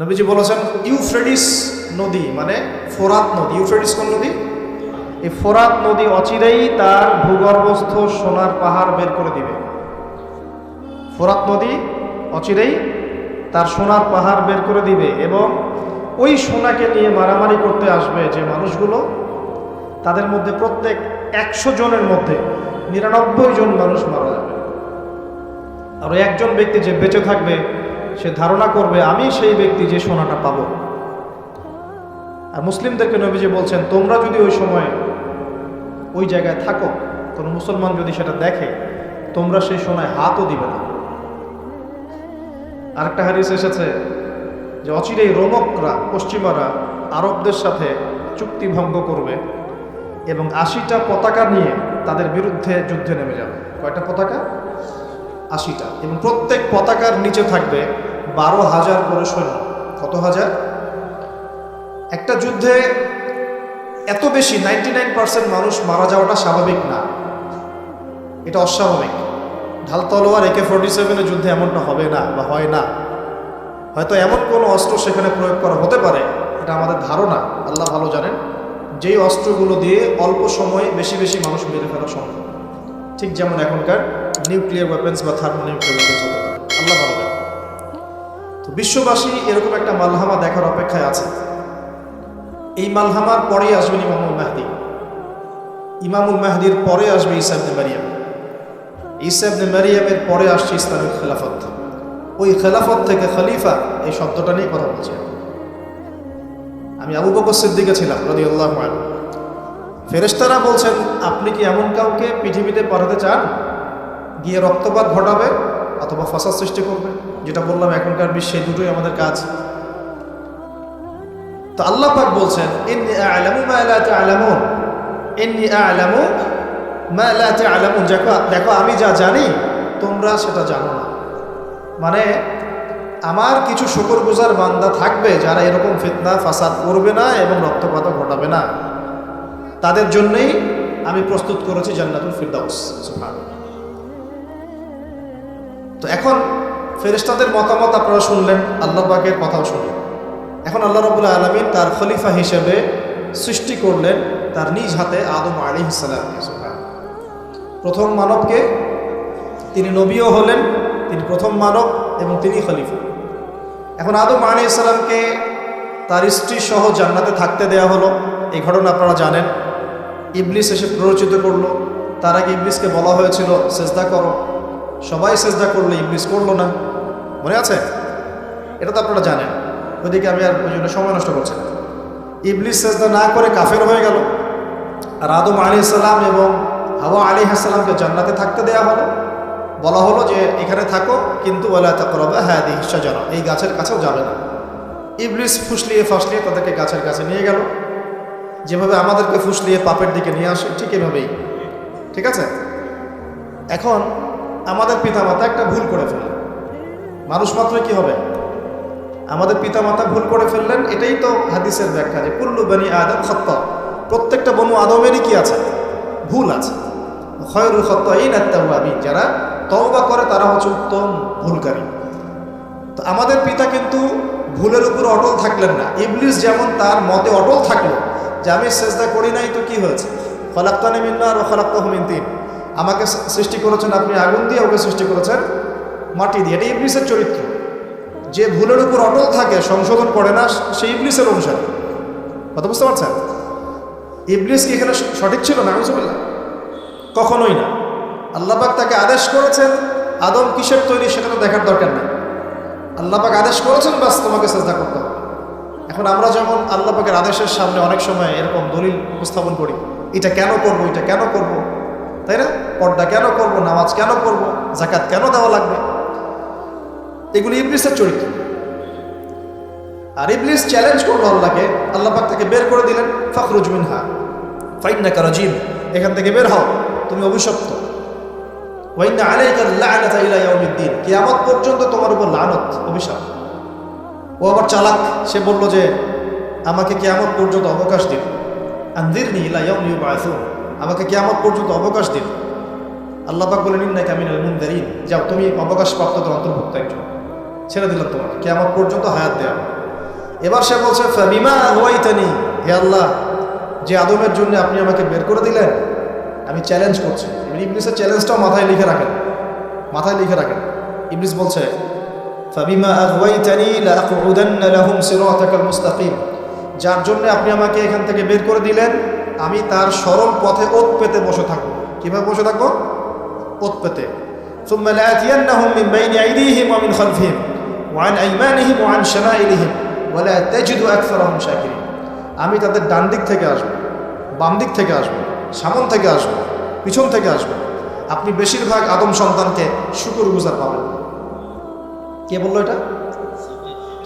নবীজি বলেছেন ইউফ্রেডিস নদী মানে ফোরাত নদী। ইউফ্রেডিস কোন নদী? এই ফোরাত নদী অচিরেই তার ভূগর্ভস্থ সোনার পাহাড় বের করে দিবে। ফোরাত নদী অচিরেই তার সোনার পাহাড় বের করে দিবে এবং ওই সোনাকে নিয়ে মারামারি করতে আসবে যে মানুষগুলো। তাদের মধ্যে প্রত্যেক একশো জনের মধ্যে নিরানব্বই জন মানুষ মারা যাবে। আর একজন ব্যক্তি যে বেঁচে থাকবে সে ধারণা করবে, আমি সেই ব্যক্তি যে সোনাটা পাবো। আর মুসলিমদেরকে নবীজি বলছেন, তোমরা যদি ওই সময় ওই জায়গায় থাকো, কোনো মুসলমান যদি সেটা দেখে, তোমরা সেই সোনায় হাতও দিবে না। আরেকটা হারিস এসেছে যে অচিরেই রোমকরা, পশ্চিমারা আরবদের সাথে চুক্তি ভঙ্গ করবে এবং আশিটা পতাকা নিয়ে তাদের বিরুদ্ধে যুদ্ধে নেমে যাবে। কয়টা পতাকা? আশিটা। এবং প্রত্যেক পতাকার নিচে থাকবে বারো হাজার করে সৈন্য। কত হাজার? একটা যুদ্ধে এত বেশি নাইনটি নাইন পার্সেন্ট মানুষ মারা যাওয়াটা স্বাভাবিক না। এটা অস্বাভাবিক। ঢাল তলোয়ার একে ফোর্টি সেভেনের যুদ্ধে এমনটা হবে না বা হয় না। হয়তো এমন কোনো অস্ত্র সেখানে প্রয়োগ করা হতে পারে, এটা আমাদের ধারণা। আল্লাহ ভালো জানেন, যেই অস্ত্রগুলো দিয়ে অল্প সময়ে বেশি বেশি মানুষ মেরে ফেলা সম্ভব। ঠিক যেমন এখনকার নিউক্লিয়ার ওয়েপেন্স বা থার্মো নিউক্লিয়ার ওয়েপেন্স হতে পারে। আল্লাহ ভালো তো বিশ্ববাসী এরকম একটা মালহামা দেখার অপেক্ষায় আছে। এই মালহামার পরে আসবেন ইমামুল মাহদি। ইমামুল মাহদির পরে আসবে ইসাবনে মারিয়াম। ইসাবনে মারিয়ামের পরে আসছে ইসলামিক খেলাফত। ওই খেলাফত থেকে খলিফা এই শব্দটা নিয়ে কথা বলছি। আমি। আমি আবু বকর সিদ্দিকে ছিলাম রদি আল্লাহ ফেরেস্তারা বলছেন, আপনি কি এমন কাউকে পৃথিবীতে পাঠাতে চান? গিয়ে রক্তপাত ঘটাবে অথবা ফাসাদ সৃষ্টি করবে। যেটা বললাম, এখনকার বিশ্বে দুটোই আমাদের কাজ। তো আল্লাহ পাক বলছেন দেখো আমি যা জানি, তোমরা সেটা জানো না। মানে আমার কিছু শুকর গুজার বান্দা থাকবে যারা এরকম ফিতনা ফাসাদ করবে না এবং রক্তপাত ঘটাবে না। তাদের জন্যই আমি প্রস্তুত করেছি জান্নাতুল ফিরদাউস, সুবহানাল্লাহ। তো এখন ফেরেশতাদের মতামত আপনারা শুনলেন, আল্লাহ পাকের কথাও শুনলেন। এখন আল্লাহ রবুল্লা আলমিন তার খলিফা হিসেবে সৃষ্টি করলেন তার নিজ হাতে আদম আলী ইসালামকে প্রথম মানবকে তিনি নবীও হলেন, তিনি প্রথম মানব এবং তিনি খলিফা। এখন আদম আলী ইসলামকে তার স্ত্রী সহ জান্নাতে থাকতে দেয়া হলো। এই ঘটনা আপনারা জানেন। ইবলিস এসে প্ররোচিত করল। তার আগে ইবলিসকে বলা হয়েছিল, সেজদা করো। সবাই সেজদা করল ইবলিস করল না। মনে আছে? এটা তো আপনারা জানেন। ওইদিকে আমি আর ওই জন্য সময় নষ্ট করছি না। ইবলিস সেজদা না করে কাফের হয়ে গেল। আর আদম আলী সাল্লাম এবং হাওয়া আলী হাসালামকে জান্নাতে থাকতে দেয়া হলো। বলা হলো যে, এখানে থাকো, কিন্তু ওলা তাকরবা হ্যাঁ দিহিসা জানো এই গাছের কাছেও যাবে না। ইবলিস ফুসলিয়ে ফাসলিয়ে তাদেরকে গাছের কাছে নিয়ে গেল। যেভাবে আমাদেরকে ফুসলিয়ে পাপের দিকে নিয়ে আসে, ঠিক এভাবেই। ঠিক আছে? এখন আমাদের পিতামাতা একটা ভুল করে ফেললেন। মানুষ মাত্র কি হবে? আমাদের পিতামাতা ভুল করে ফেললেন, এটাই তো হাদিসের ব্যাখ্যা যে কুল্লু বানি আদম সত্য প্রত্যেকটা বনু আদমেরই কি আছে? ভুল আছে। খয়রুল খত্ত এই নাত্তাবি যারা তওবা করে তারা হচ্ছে উত্তম ভুলকারী। তো আমাদের পিতা কিন্তু ভুলের উপর অটল থাকলেন না। ইবলিস যেমন তার মতে অটল থাকল যে আমি চেষ্টা করি নাই, তো কি হয়েছে? ফলাক্তানি মিন্নার আর ফলাক্তাহ মিন তিন। আমাকে সৃষ্টি করেছেন আপনি আগুন দিয়ে, ওকে সৃষ্টি করেছেন মাটি দিয়ে। এটা ইবলিসের চরিত্র। যে ভুলের উপর অটল থাকে, সংশোধন করে না, সে ইবলিসের অনুসারে। কথা বুঝতে পারছেন? ইবলিস কি এখানে সঠিক ছিল না? আলহামদুলিল্লাহ কখনোই না। আল্লাহবাক তাকে আদেশ করেছেন, আদম কিসের তৈরি সেটা তো দেখার দরকার নেই। আল্লাপাক আদেশ করেছেন, বাস তোমাকে চেষ্টা করতে হবে। এখন আমরা যেমন আল্লাপাকের আদেশের সামনে অনেক সময় এরকম দলিল উপস্থাপন করি, এটা কেন করব, এটা কেন করব? তাই না? পর্দা কেন করব? নামাজ কেন করব? জাকাত কেন দেওয়া লাগবে? এগুলি ইবলিসের চরিত্র। আর ইবলিস চ্যালেঞ্জ করল আল্লাহকে। আল্লাহ পাক তাকে বের করে দিলেন, ফখরুজ মিনহা ফাইন্না কারাজিম এখান থেকে বের হও, তুমি অভিশপ্ত। ওয়াইন্না আলাইকার লাআনাতা ইলা ইয়াউমিদ্দিন, কিয়ামত পর্যন্ত তোমার উপর লানত, অভিশাপ। ও আবার চালাক, সে বলল যে, আমাকে কিয়ামত পর্যন্ত অবকাশ দিন। আনদিরনি ইলা ইয়াউমি ইউবাআসুন আমাকে কিয়ামত পর্যন্ত অবকাশ দিন আল্লাহ পাক বলেন, ইন্নাকা মিনাল মুনদারিন। যাও, তুমি অবকাশ প্রাপ্তদের অন্তর্ভুক্ত একজন। ছেড়ে দিলাম তোমাকে, কিয়ামত পর্যন্ত হায়াত দেওয়া এবার সে বলছে বিমা হওয়াইতানি হে আল্লাহ, যে আদমের জন্য আপনি আমাকে বের করে দিলেন, আমি চ্যালেঞ্জ করছি। ইবলিসের চ্যালেঞ্জটাও মাথায় লিখে রাখেন। মাথায় লিখে রাখেন। ইবলিস বলছে যার জন্য আপনি আমাকে এখান থেকে বের করে দিলেন আমি তার সরল পথে ওত পেতে বসে থাকবো কিভাবে বসে থাকবো ওত পেতে ثم لآتينهم من بين أيديهم ومن خلفهم وعن أيمانهم وعن شمائلهم ولا تجد أكثرهم شاكرين আমি তাদের ডান দিক থেকে আসবো বাম দিক থেকে আসবো সামন থেকে আসবো পিছন থেকে আসবো আপনি বেশিরভাগ আদম সন্তানকে শুকুর গুজার পাবেন কে বললো এটা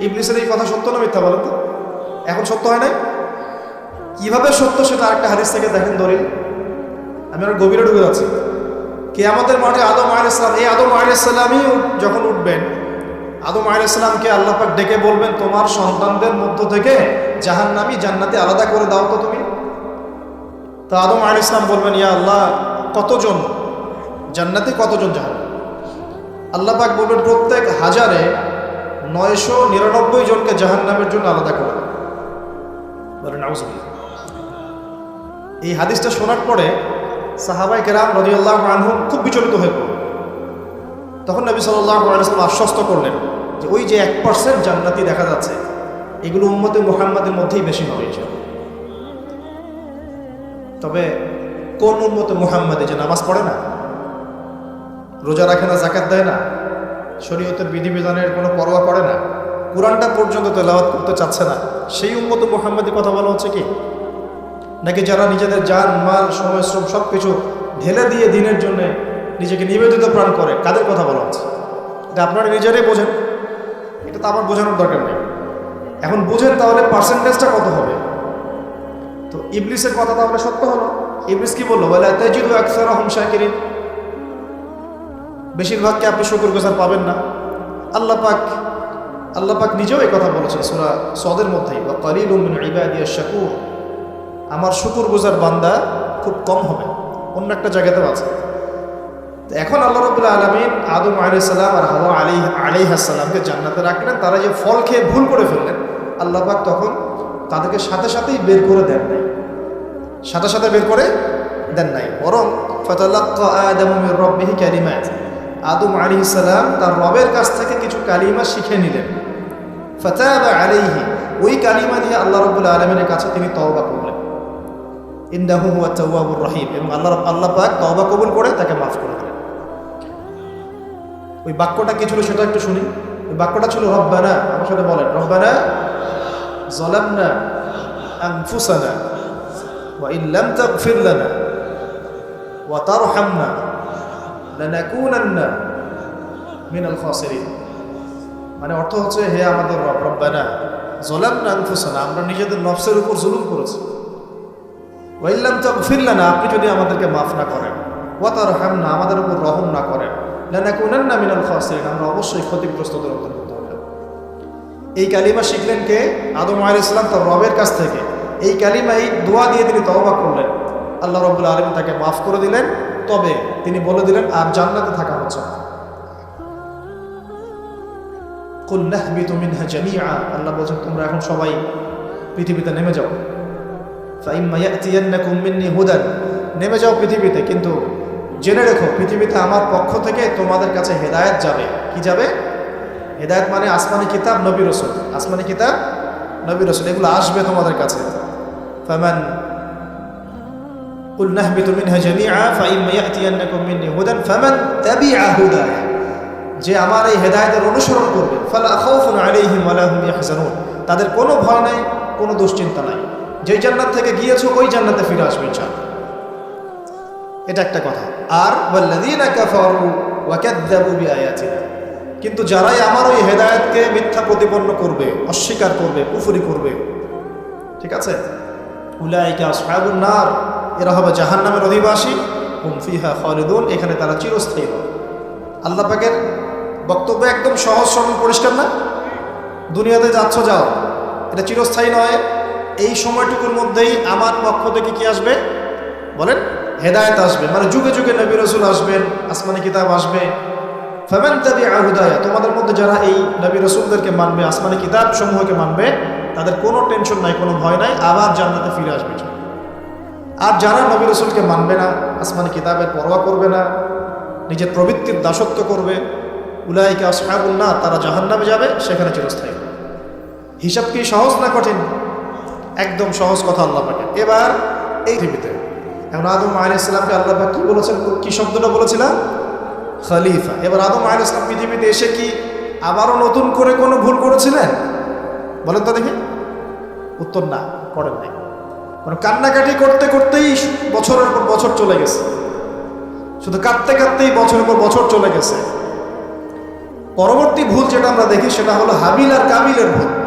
ইবলিসের এই কথা সত্য না মিথ্যা বলেন তো এখন সত্য হয় নাই কীভাবে সত্য সেটা আরেকটা হাদিস থেকে দেখেন দলিল? আমি আর গভীরে ঢুকে যাচ্ছি। কে আমাদের মাঠে আদম আলাইসালাম এই আদম আলাইসাল্লামই যখন উঠবেন, আদম আলাইসাল্লামকে আল্লাহ পাক ডেকে বলবেন, তোমার সন্তানদের মধ্য থেকে জাহান্নামি জান্নাতে আলাদা করে দাও তো তুমি? তো আদম আলাইসলাম বলবেন, ইয়া আল্লাহ, কতজন? জান্নাতে কতজন জাহান আল্লাহ পাক বলবেন, প্রত্যেক হাজারে নয়শো নিরানব্বই জনকে জাহান্নামের জন্য আলাদা করে দাও। বলেন, নাউজুবিল্লাহ। এই হাদিসটা শোনার পরে সাহাবাই কেরাম রদিউল্লাহ আনহুম খুব বিচলিত হয়ে পড়ল তখন নবী সাল্লাহ আলাইসলাম আশ্বস্ত করলেন যে ওই যে এক পার্সেন্ট জান্নাতি দেখা যাচ্ছে, এগুলো উম্মতে মুহাম্মাদের মধ্যেই বেশি হবে তবে কোন উম্মতে মুহাম্মাদে যে নামাজ পড়ে না, রোজা রাখে না জাকাত দেয় না, শরীয়তের বিধিবিধানের কোনো পরোয়া করে না, কোরআনটা পর্যন্ত তেলাওয়াত করতে চাচ্ছে না, সেই উম্মত মুহাম্মাদি কথা বলা হচ্ছে কি? নাকি যারা নিজেদের যান, মাল, সময়, শ্রম সব কিছু ঢেলে দিয়ে দিনের জন্য নিজেকে নিবেদিত প্রাণ করে, কাদের কথা বলা হচ্ছে? এটা আপনারা নিজেরাই বোঝেন। এটা তো আমার বোঝানোর দরকার নেই। এখন বুঝেন তাহলে পার্সেন্টেজটা কত হবে? তো ইবলিসের কথা তাহলে সত্য হলো। ইবলিস কি বলল? বলে তাজিদু আকসার হুম শাকিরিন বেশিরভাগকে আপনি শুকুর গোসার পাবেন না? আল্লাহ পাক আল্লাহ পাক নিজেও এই কথা বলেছেন সুরা সদের মধ্যেই। বা কলিল ইবাদিয়া শাকুর। আমার শুকুর গুজার বান্দা খুব কম হবে। অন্য একটা জায়গাতেও আছে। এখন আল্লাহ রবুল্লা আলমিন আদম আলাইসাল্লাম আর হাওয়া আলী আলিহাসাল্লামকে জান্নাতে রাখলেন। তারা যে ফল খেয়ে ভুল করে ফেললেন, আল্লাহ পাক তখন তাদেরকে সাথে সাথেই বের করে দেন নাই। সাথে সাথে বের করে দেন নাই। বরং ফতাল্লাক্কা আদম আলী সালাম তার রবের কাছ থেকে কিছু কালিমা শিখে নিলেন। ফতাবা আলাইহি, ওই কালিমা দিয়ে আল্লাহ রবুল্লা আলমিনের কাছে তিনি তওবা করলেন। ইন্দাহু হুয়া তাওয়াবুর রহিম এবং আল্লাহ আল্লাহ পাক তওবা কবুল করে তাকে মাফ করে দিলেন। ওই বাক্যটা কি ছিল সেটা একটু শুনি। ওই বাক্যটা ছিল, রব্বানা আমার সাথে বলেন, রব্বানা জলামনা আনফুসানা ওয়া ইল্লাম তাগফির লানা ওয়া তারহামনা লানাকুনান্না মিনাল খাসিরিন। মানে অর্থ হচ্ছে, হে আমাদের রব, রব্বানা জলামনা আনফুসানা, আমরা নিজেদের নফসের উপর জুলুম করেছি। ওয়াইল্লাম তাগফির ফিরলেন আপনি যদি আমাদেরকে মাফ না করেন ওয়া না আমাদের উপর রহম না করেন, লানাকুনান্না মিনাল খাসিরিন, আমরা অবশ্যই ক্ষতিগ্রস্তদের অন্তর্ভুক্ত হব। এই কালিমা শিখলেন কে? আদম আলাইহিস ইসলাম তার রবের কাছ থেকে। এই কালিমা এই দোয়া দিয়ে তিনি তওবা করলেন। আল্লাহ রব্বুল আলম তাকে মাফ করে দিলেন। তবে তিনি বলে দিলেন, আর জান্নাতে থাকা হচ্ছে না। নাহবিতু মিনহা জামিআ। আল্লাহ বলছেন, তোমরা এখন সবাই পৃথিবীতে নেমে যাও। হুদান নেমে যাও পৃথিবীতে কিন্তু জেনে রেখো পৃথিবীতে আমার পক্ষ থেকে তোমাদের কাছে হেদায়েত যাবে কি যাবে হেদায়েত মানে আসমানি কিতাব নবী রসুল আসমানি কিতাব নবী রসুল এগুলো আসবে তোমাদের কাছে ফামান قل نهبط منها جميعا فإما يأتينكم مني هدى فمن تبع هداي যে আমার এই হেদায়েতের অনুসরণ করবে ফালা খাউফুন আলাইহিম ওয়ালা হুম ইয়াহজানুন তাদের কোনো ভয় নাই কোনো দুশ্চিন্তা নাই যেই জান্নাত থেকে গিয়েছো, ওই জান্নাতে ফিরে আসবে ইনশাআল্লাহ। এটা একটা কথা। আর কিন্তু যারাই আমার ওই হেদায়েতকে মিথ্যা প্রতিপন্ন করবে, অস্বীকার করবে, কুফরি করবে, ঠিক আছে? উলাইকা নার। এরা হবে জাহান্নামের অধিবাসী। হুম ফিহা খালিদুন। এখানে তারা চিরস্থায়ী হবে। আল্লাহ পাকের বক্তব্য একদম সহজ, সরল, পরিষ্কার না? দুনিয়াতে যাচ্ছ, যাও। এটা চিরস্থায়ী নয়। এই সময়টুকুর মধ্যেই আমার পক্ষ থেকে কি আসবে? বলেন, হেদায়েত আসবে। মানে যুগে যুগে নবী রসুল আসবেন, আসমানি কিতাব আসবে। ফামান তাবিআ হুদায়া, তোমাদের মধ্যে যারা এই নবী রসুলদেরকে মানবে, আসমানি কিতাব সমূহকে মানবে, তাদের কোনো টেনশন নাই, কোনো ভয় নাই, আবার জান্নাতে ফিরে আসবে। আর যারা নবী রসুলকে মানবে না, আসমানি কিতাবের পরোয়া করবে না, নিজের প্রবৃত্তির দাসত্ব করবে, উলাইকে না তারা জাহান্নামে যাবে, সেখানে চিরস্থায়ী। হিসাব কি সহজ না কঠিন? একদম সহজ কথা আল্লাহ পাকে এবার এই পৃথিবীতে এখন আদম আলী ইসলামকে আল্লাহ পাক কি বলেছেন? কি শব্দটা বলেছিলাম? খলিফা। এবার আদম আলী ইসলাম পৃথিবীতে এসে কি আবারও নতুন করে কোনো ভুল করেছিলেন? বলেন তো দেখি। উত্তর না, করেন নাই। মানে কান্নাকাটি করতে করতেই বছরের পর বছর চলে গেছে। শুধু কাঁদতে কাঁদতেই বছরের পর বছর চলে গেছে। পরবর্তী ভুল যেটা আমরা দেখি সেটা হলো হাবিল আর কাবিলের ভুল।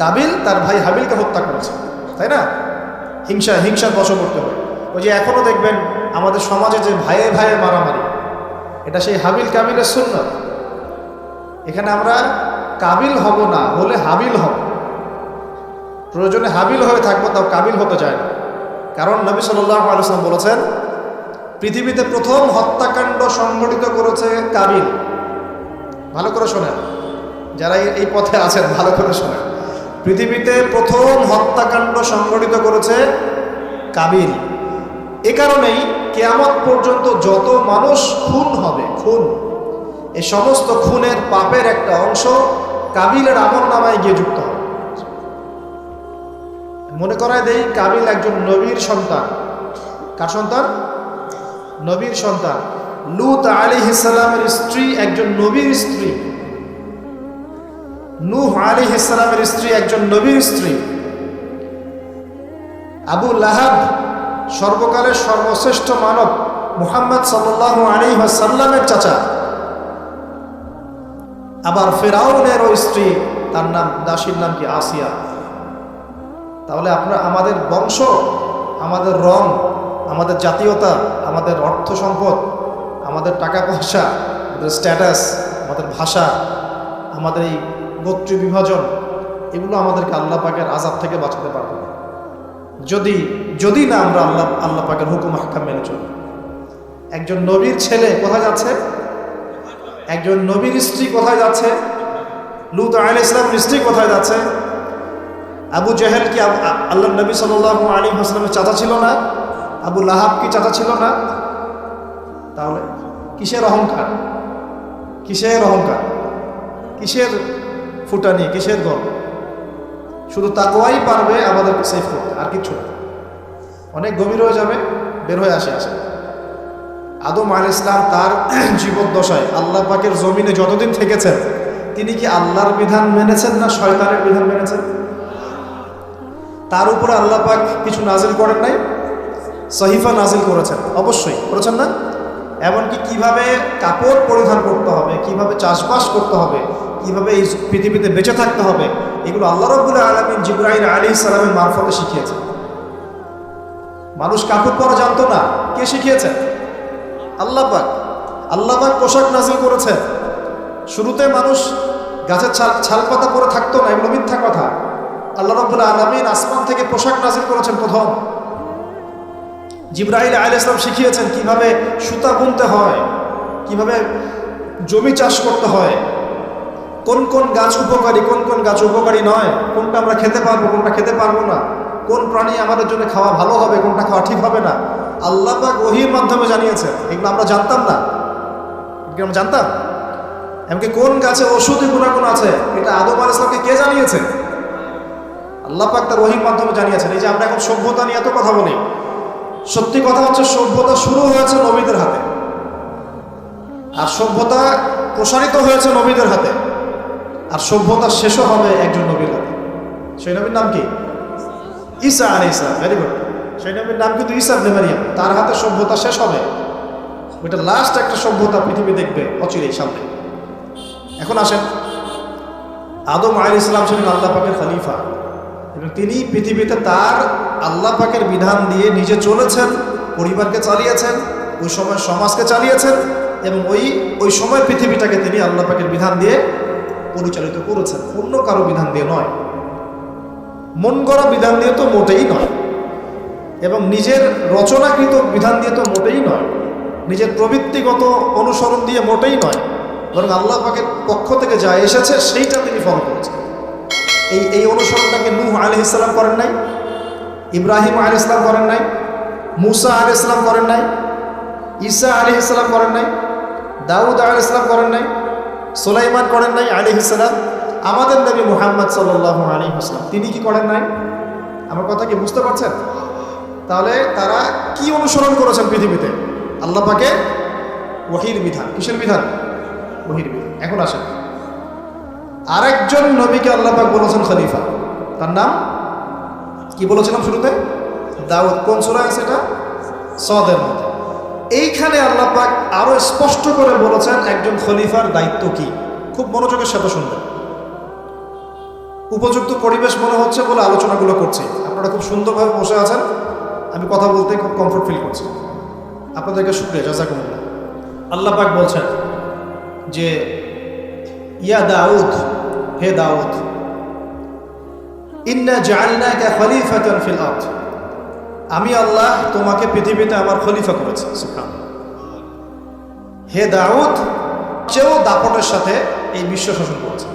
কাবিল তার ভাই হাবিলকে হত্যা করেছে, তাই না? হিংসা, হিংসার বশবর্তী হয় ওই যে এখনও দেখবেন আমাদের সমাজে যে ভাইয়ে ভাইয়ে মারামারি, এটা সেই হাবিল কাবিলের সুন্নত। এখানে আমরা কাবিল হব না হলে হাবিল হব। প্রয়োজনে হাবিল হয়ে থাকব, তাও কাবিল হতে চায় না। কারণ নবী সাল্লাহ আলুসলাম বলেছেন, পৃথিবীতে প্রথম হত্যাকাণ্ড সংগঠিত করেছে কাবিল। ভালো করে শোনেন। যারা এই পথে আছেন, ভালো করে শোনেন। পৃথিবীতে প্রথম হত্যাকাণ্ড সংগঠিত করেছে কাবিল। এ কারণেই কেয়ামত পর্যন্ত যত মানুষ খুন হবে, খুন। এই সমস্ত খুনের পাপের একটা অংশ কাবিলের আমল নামায় গিয়ে যুক্ত হবে। মনে করায় দেই, কাবিল একজন নবীর সন্তান। কার সন্তান? নবীর সন্তান। লুত আলী ইসালামের স্ত্রী একজন নবীর স্ত্রী। নূহ আলী ইসালামের স্ত্রী, একজন নবীর স্ত্রী। আবু লাহাব সর্বকালের সর্বশ্রেষ্ঠ মানব, মুহাম্মদ সাল্লাহ আলী সাল্লামের চাচা। আবার ফেরাউনের ওই স্ত্রী, তার নাম, দাসীর নাম কি? আসিয়া। তাহলে আপনার আমাদের বংশ, আমাদের রং, আমাদের জাতীয়তা, আমাদের অর্থ সম্পদ, আমাদের টাকা পয়সা, আমাদের স্ট্যাটাস, আমাদের ভাষা, আমাদের এই গোত্রীয় বিভাজন, এগুলো আমাদেরকে আল্লাহ পাকের আজাব থেকে বাঁচাতে পারবে না। যদি যদি না আমরা আল্লাহ আল্লাহ পাকের হুকুম হাকাম মেনে চলি। একজন নবীর ছেলে কোথায় যাচ্ছে? একজন নবীর স্ত্রী কোথায় যাচ্ছে? লুত আল ইসলামের স্ত্রী কোথায় যাচ্ছে? আবু জাহেল কি আল্লাহ নবী সাল আলী হাসলামের চাচা ছিল না? আবু লাহাব কি চাচা ছিল না? তাহলে কিসের অহংকার? কিসের অহংকার? কিসের ফুটানি কিসের গল্প শুধু তাকওয়াই পারবে আমাদেরকে সেভ করতে, আর কিচ্ছু না। অনেক গভীর হয়ে যাবে, বের হয়ে আসে আসে। আদম আল ইসলাম তার জীবদ্দশায় আল্লাহ পাকের জমিনে যতদিন থেকেছেন, তিনি কি আল্লাহর বিধান মেনেছেন না শয়তানের বিধান মেনেছেন? তার উপরে আল্লাহ পাক কিছু নাজিল করেন নাই? সহিফা নাজিল করেছেন। অবশ্যই করেছেন না? এমনকি কীভাবে কাপড় পরিধান করতে হবে, কীভাবে চাষবাস করতে হবে, কীভাবে এই পৃথিবীতে বেঁচে থাকতে হবে, এগুলো আল্লাহ রব্বুল আলমিন জিব্রাহিম আলী ইসলামের মারফতে শিখিয়েছেন। মানুষ কাপড় পরা জানতো না, কে শিখিয়েছেন? আল্লাহ পাক, আল্লাহ পোশাক নাজিল করেছেন। শুরুতে মানুষ গাছের ছাল ছাল পাতা পরে থাকতো না, এগুলো মিথ্যা কথা। আল্লাহ রব্বুল আলমিন আসমান থেকে পোশাক নাজিল করেছেন প্রথম। জিব্রাহিল আল ইসলাম শিখিয়েছেন কীভাবে সুতা বুনতে হয়, কীভাবে জমি চাষ করতে হয়, কোন কোন গাছ উপকারী, কোন কোন গাছ উপকারী নয়, কোনটা আমরা খেতে পারব, কোনটা খেতে পারব না, কোন প্রাণী আমাদের জন্য খাওয়া ভালো হবে, কোনটা খাওয়া ঠিক হবে না, আল্লাহ পাক ওহির মাধ্যমে জানিয়েছেন। এগুলো আমরা জানতাম না। এগুলো আমরা জানতাম? এমনকি কোন গাছে ওষুধি গুণাগুণ আছে, এটা আদম আল ইসলামকে কে জানিয়েছে? আল্লাহ পাক তার ওহির মাধ্যমে জানিয়েছেন। এই যে আমরা এখন সভ্যতা নিয়ে এত কথা বলি সত্যি কথা হচ্ছে, সভ্যতা শুরু হয়েছে নবীদের হাতে। আর সভ্যতা প্রসারিত হয়েছে নবীদের হাতে। আর সভ্যতা শেষও হবে একজন নবীর হাতে। সেই নবীর নাম কি? ঈসা আর ইসা ভেরি গুড সেই নবীর নাম কিন্তু ঈসা আবনে মারিয়াম। তার হাতে সভ্যতা শেষ হবে। ওইটা লাস্ট একটা সভ্যতা পৃথিবী দেখবে অচিরেই সামনে। এখন আসেন, আদম আলী ইসলাম ছিলেন আল্লাহ পাকের খলিফা। তিনি পৃথিবীতে তার আল্লাহ পাকের বিধান দিয়ে নিজে চলেছেন, পরিবারকে চালিয়েছেন, ওই সময় সমাজকে চালিয়েছেন এবং ওই ওই সময় পৃথিবীটাকে তিনি আল্লাহ পাকের বিধান দিয়ে পরিচালিত করেছেন। অন্য কারও বিধান দিয়ে নয়। মন গড়া বিধান দিয়ে তো মোটেই নয়। এবং নিজের রচনাকৃত বিধান দিয়ে তো মোটেই নয়। নিজের প্রবৃত্তিগত অনুসরণ দিয়ে মোটেই নয়। বরং আল্লাহ পাকের পক্ষ থেকে যা এসেছে, সেইটা তিনি ফলো করেছেন। এই এই অনুসরণটাকে নূহ আলি ইসলাম করেন নাই, ইব্রাহিম আলি ইসলাম করেন নাই, মুসা আলি ইসলাম করেন নাই, ঈসা আলি ইসলাম করেন নাই, দাউদ আলি ইসলাম করেন নাই, সোলাইমান করেন নাই আলি ইসলাম আমাদের নবী মুহাম্মদ সাল্লাহ আলী ইসলাম তিনি কি করেন নাই? আমার কথা কি বুঝতে পারছেন? তাহলে তারা কি অনুসরণ করেছেন পৃথিবীতে? আল্লাহ পাকে ওহির বিধান। কিসের বিধান? ওহির বিধান। এখন আসেন। আরেকজন নবীকে আল্লাহ পাক বলেছেন খলিফা। তার নাম? কি বলেছিলাম শুরুতে? দাউদ। কোন সুরা আছে এটা? সদের মধ্যে। এইখানে আল্লাহ পাক আরও স্পষ্ট করে বলেছেন একজন খলিফার দায়িত্ব কি। খুব মনোযোগের সাথে শুনবেন। উপযুক্ত পরিবেশ মনে হচ্ছে বলে আলোচনাগুলো করছি। আপনারা খুব সুন্দরভাবে বসে আছেন। আমি কথা বলতে খুব কমফোর্ট ফিল করছি। আপনাদেরকে শুক্রিয়া, জাজাকুমুল্লাহ। আল্লাহ পাক বলছেন যে ইয়া দাউদ, হে দাউদ, ইন্না জাআলনাকা খলিফাতান ফিল আরদ। আমি আল্লাহ তোমাকে পৃথিবীতে আমার খলিফা করেছি, সুবহানাল্লাহ। হে দাউদ চেয়েও দাপটের সাথে এই বিশ্ব শাসন করেছে।